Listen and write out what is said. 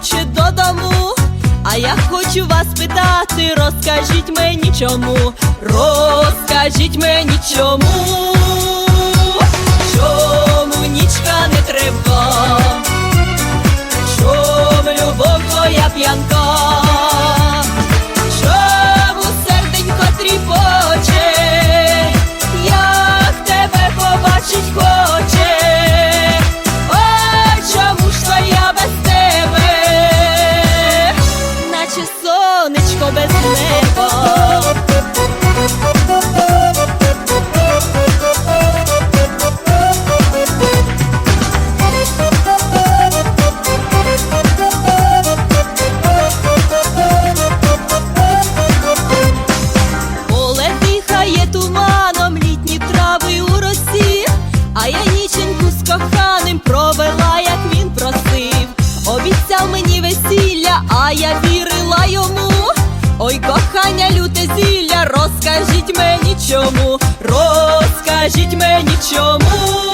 кличе додому, а я хочу вас питати, розкажіть мені чому, розкажіть мені чому, чому нічка не треба, чому любов твоя п'янка. Коханим провела, як він просив. Обіцяв мені весілля, а я вірила йому. Ой, кохання, люте зілля, розкажіть мені чому, розкажіть мені чому,